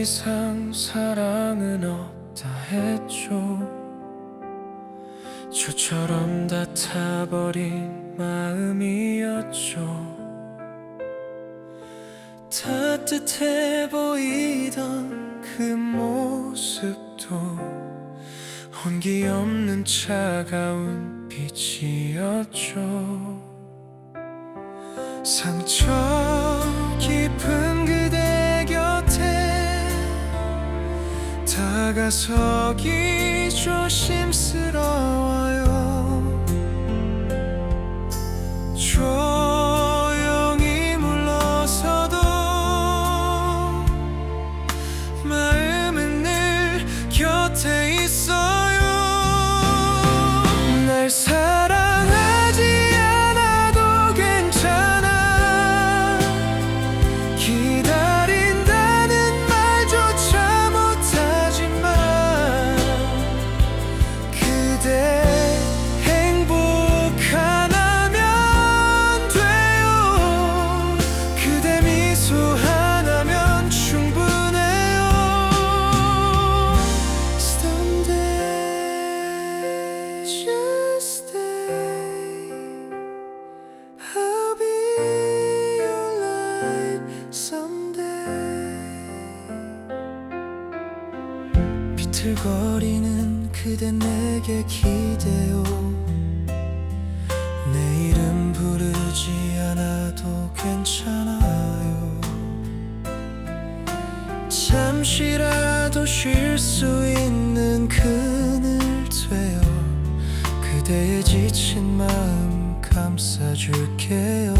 이상 사랑은 없다 했죠. 저처럼 다 타버린 마음이었죠. 따뜻해 보이던 그 모습도 온기 없는 차가운 빛이었죠. 상처 다가서기 조심스러워요 비틀거리는 그대 내게 기대요. 내 이름 부르지 않아도 괜찮아요. 잠시라도 쉴 수 있는 그늘 되어 그대의 지친 마음 감싸줄게요